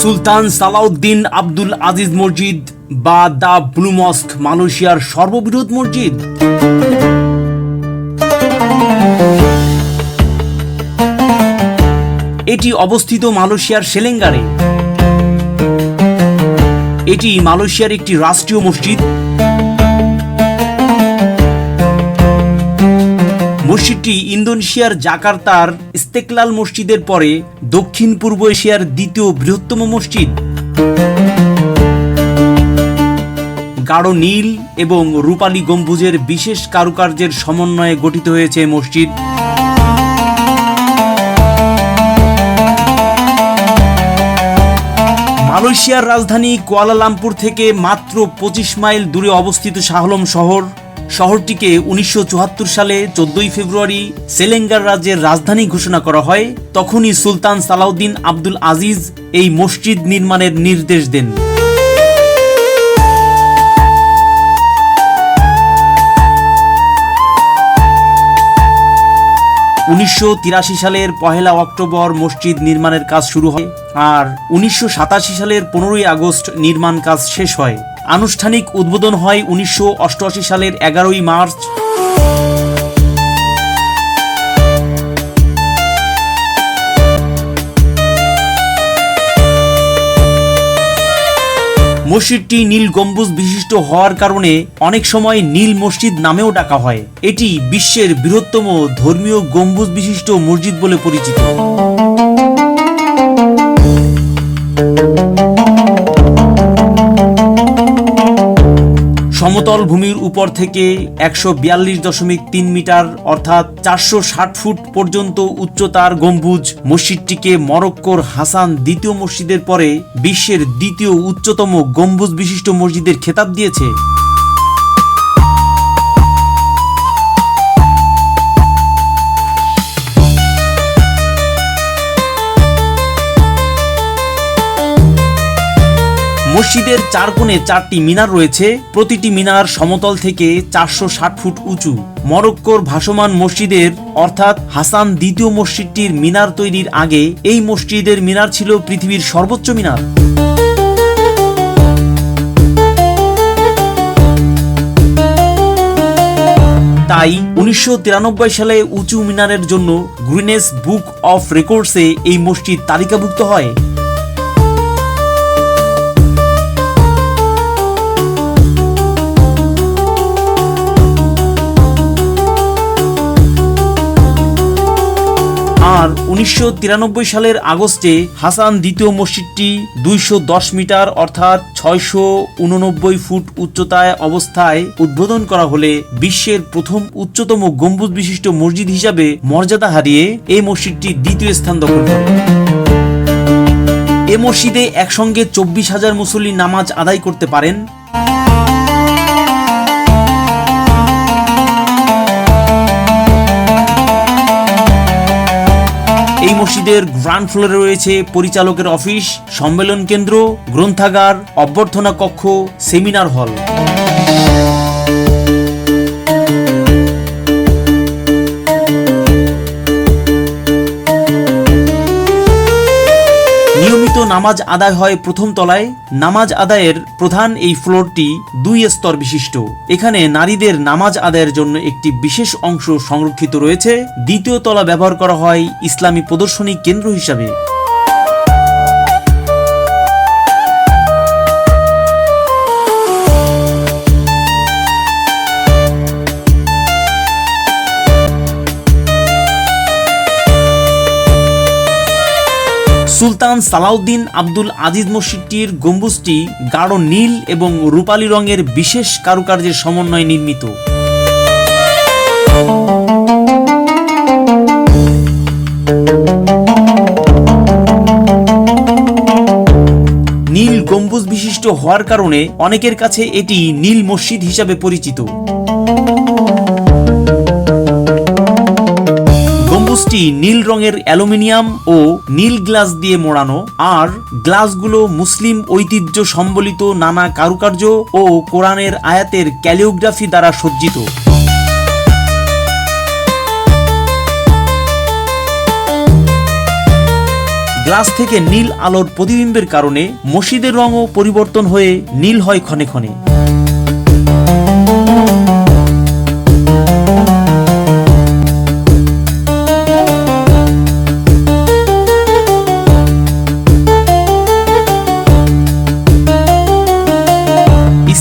সুলতান সালাউদ্দিন আব্দুল আজিজ মসজিদ বা দা ব্লু মস্ক মালয়েশিয়ার সর্ববৃহৎ মসজিদ? এটি অবস্থিত মালয়েশিয়ার সেলেঙ্গারে। এটি মালয়েশিয়ার একটি রাষ্ট্রীয় মসজিদ। মসজিদটি ইন্দোনেশিয়ার জাকার্তার ইস্তেকলাল মসজিদের পরে দক্ষিণ পূর্ব এশিয়ার দ্বিতীয় বৃহত্তম মসজিদ। গাঢ় নীল এবং রূপালী গম্বুজের বিশেষ কারুকার্যের সমন্বয়ে গঠিত হয়েছে মসজিদ। মালয়েশিয়ার রাজধানী কুয়ালালামপুর থেকে মাত্র পঁচিশ মাইল দূরে অবস্থিত শাহলম শহর। শহরটিকে উনিশশো চুয়াত্তর সালে চোদ্দই ফেব্রুয়ারি সেলেঙ্গার রাজ্যের রাজধানী ঘোষণা করা হয়। তখনই সুলতান সালাউদ্দিন আব্দুল আজিজ এই মসজিদ নির্মাণের নির্দেশ দেন। উনিশশো তিরাশি সালের পহেলা অক্টোবর মসজিদ নির্মাণের কাজ শুরু হয় আর উনিশশো সাতাশি সালের পনেরোই আগস্ট নির্মাণ কাজ শেষ হয়। আনুষ্ঠানিক উদ্বোধন হয় উনিশশো অষ্টআশি সালের এগারোই মার্চ মসজিদটি নীল গম্বুজ বিশিষ্ট হওয়ার কারণে অনেক সময় নীল মসজিদ নামেও ডাকা হয়। এটি বিশ্বের বৃহত্তম ধর্মীয় গম্বুজ বিশিষ্ট মসজিদ বলে পরিচিত। সমতল ভূমির উপর থেকে একশো বিয়াল্লিশ দশমিক তিন মিটার, অর্থাৎ চারশো ষাট ফুট পর্যন্ত উচ্চতার গম্বুজ মসজিদটিকে মরক্কোর হাসান দ্বিতীয় মসজিদের পরে বিশ্বের দ্বিতীয় উচ্চতম গম্বুজ বিশিষ্ট মসজিদের খেতাব দিয়েছে। মসজিদের চার কোণে চারটি মিনার রয়েছে। প্রতিটি মিনার সমতল থেকে চারশো ষাট ফুট উঁচু। মরক্কোর ভাসমান মসজিদের, অর্থাৎ হাসান দ্বিতীয় মসজিদটির মিনার তৈরির আগে এই মসজিদের মিনার ছিল পৃথিবীর সর্বোচ্চ মিনার। তাই উনিশশো তিরানব্বই সালে উঁচু মিনারের জন্য গ্রিনেস বুক অফ রেকর্ডসে এই মসজিদ তালিকাভুক্ত হয়। উনিশশো তিরানব্বই সালের আগস্টে হাসান দ্বিতীয় মসজিদটি দুইশো দশ মিটার অর্থাৎ ছয়শো উননব্বই ফুট উচ্চতায় অবস্থায় উদ্বোধন করা হলে বিশ্বের প্রথম উচ্চতম গম্বুজ বিশিষ্ট মসজিদ হিসাবে মর্যাদা হারিয়ে এই মসজিদটি দ্বিতীয় স্থান দখল করে। এ মসজিদে একসঙ্গে চব্বিশ হাজার মুসল্লি নামাজ আদায় করতে পারেন এই মসজিদের গ্রাউন্ড ফ্লোরে রয়েছে পরিচালকের অফিস সম্মেলন কেন্দ্র গ্রন্থাগার অভ্যর্থনা কক্ষ সেমিনার হল। নামাজ আদায় হয় প্রথম তলায়। নামাজ আদায়ের প্রধান এই ফ্লোরটি দুই স্তর বিশিষ্ট। এখানে নারীদের নামাজ আদায়ের জন্য একটি বিশেষ অংশ সংরক্ষিত রয়েছে। দ্বিতীয় তলা ব্যবহার করা হয় ইসলামী প্রদর্শনী কেন্দ্র হিসাবে। সুলতান সালাউদ্দিন আব্দুল আজিজ মসজিদটির গম্বুজটি গাঢ় নীল এবং রূপালী রঙের বিশেষ কারুকার্যের সমন্বয়ে নির্মিত। নীল গম্বুজ বিশিষ্ট হওয়ার কারণে অনেকের কাছে এটি নীল মসজিদ হিসাবে পরিচিত। গ্লাসটি নীল রঙের অ্যালুমিনিয়াম ও নীল গ্লাস দিয়ে মোড়ানো, আর গ্লাসগুলো মুসলিম ঐতিহ্য সম্বলিত নানা কারুকার্য ও কোরআনের আয়াতের ক্যালিওগ্রাফি দ্বারা সজ্জিত। গ্লাস থেকে নীল আলোর প্রতিবিম্বের কারণে মসজিদের রঙও পরিবর্তন হয়ে নীল হয় ক্ষণে ক্ষণে।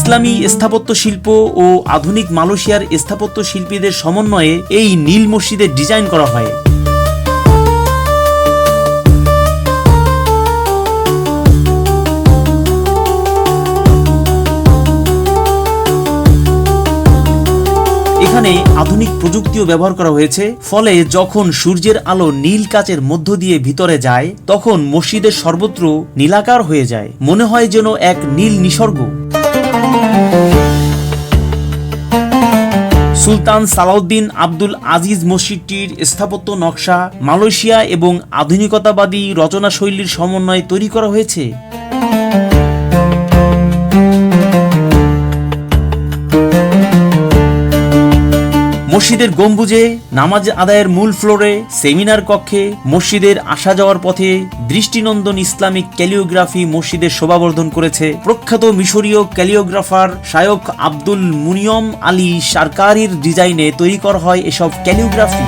ইসলামী স্থাপত্য শিল্প ও আধুনিক মালয়েশিয়ার স্থাপত্য শিল্পীদের সমন্বয়ে এই নীল মসজিদের ডিজাইন করা হয়। এখানে আধুনিক প্রযুক্তিও ব্যবহার করা হয়েছে। ফলে যখন সূর্যের আলো নীল কাচের মধ্য দিয়ে ভিতরে যায়, তখন মসজিদের সর্বত্র নীলাকার হয়ে যায়। মনে হয় যেন এক নীল নিসর্গ। সুলতান সালাউদ্দিন আব্দুল আজিজ মসজিদটির স্থাপত্য নকশা মালয়েশিয়া এবং আধুনিকতাবাদী রচনা শৈলীর সমন্বয়ে তৈরি করা হয়েছে। মসজিদের গম্বুজে, নামাজ আদায়ের মূল ফ্লোরে, সেমিনার কক্ষে, মসজিদের আসা যাওয়ার পথে দৃষ্টিনন্দন ইসলামিক ক্যালিওগ্রাফি মসজিদের শোভাবর্ধন করেছে প্রখ্যাত মিশরীয় ক্যালিওগ্রাফার শায়ক আব্দুল মুনিয়ম আলী সরকারির ডিজাইনে তৈরি করা হয় এসব ক্যালিওগ্রাফি।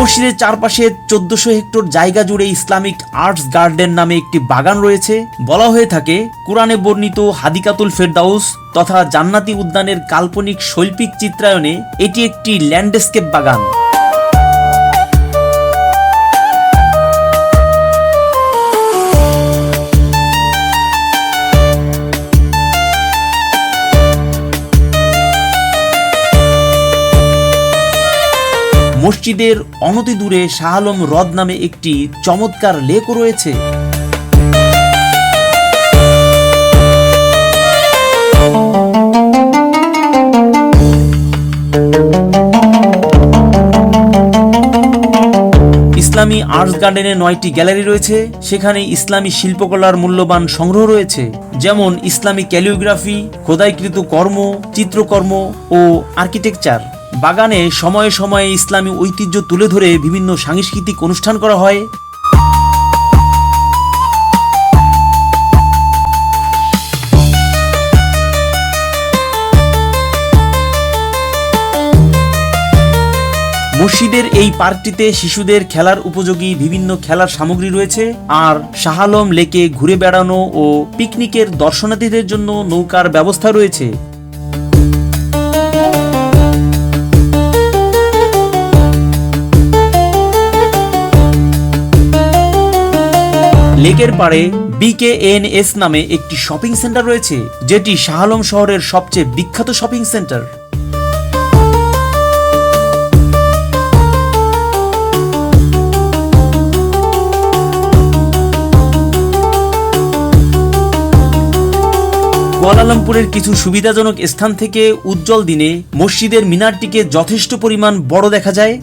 মসজিদের চারপাশে চোদ্দশো হেক্টর জায়গা জুড়ে ইসলামিক আর্টস গার্ডেন নামে একটি বাগান রয়েছে। বলা হয়ে থাকে, কোরআনে বর্ণিত হাদিকাতুল ফেরদাউস তথা জান্নাতি উদ্যানের কাল্পনিক শৈল্পিক চিত্রায়নে এটি একটি ল্যান্ডস্কেপ বাগান। মসজিদের অনতি দূরে শাহ আলম হ্রদ নামে একটি চমৎকার লেকও রয়েছে। ইসলামী আর্টস গার্ডেনে নয়টি গ্যালারি রয়েছে, সেখানে ইসলামী শিল্পকলার মূল্যবান সংগ্রহ রয়েছে। যেমন ইসলামী ক্যালিওগ্রাফি, খোদাইকৃত কর্ম, চিত্রকর্ম ও আর্কিটেকচার। বাগানে সময়ে সময়ে ইসলামী ঐতিহ্য তুলে ধরে বিভিন্ন সাংস্কৃতিক অনুষ্ঠান করা হয়। মসজিদের এই পার্কটিতে শিশুদের খেলার উপযোগী বিভিন্ন খেলার সামগ্রী রয়েছে। আর শাহালম লেকে ঘুরে বেড়ানো ও পিকনিকের দর্শনার্থীদের জন্য নৌকার ব্যবস্থা রয়েছে। লেকের পাড়ে বিকেএনএস নামে একটি শপিং সেন্টার রয়েছে, যেটি শাহ আলম শহরের সবচেয়ে বিখ্যাত শপিং সেন্টার। কুয়ালালামপুরের কিছু সুবিধাজনক স্থান থেকে উজ্জ্বল দিনে মসজিদের মিনারটিকে যথেষ্ট পরিমাণ বড় দেখা যায়।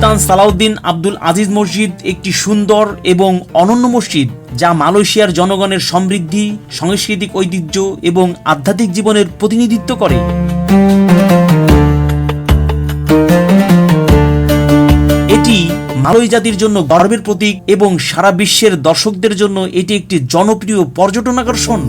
সুলতান সালাউদ্দিন আব্দুল আজিজ মসজিদ একটি সুন্দর এবং অনন্য মসজিদ যা মালয়েশিয়ার জনগণের সমৃদ্ধি, সাংস্কৃতিক ঐতিহ্য এবং আধ্যাত্মিক জীবনের প্রতিনিধিত্ব করে। এটি মালয় জাতির জন্য গর্বের প্রতীক এবং সারা বিশ্বের দর্শকদের জন্য এটি একটি জনপ্রিয় পর্যটন আকর্ষণ।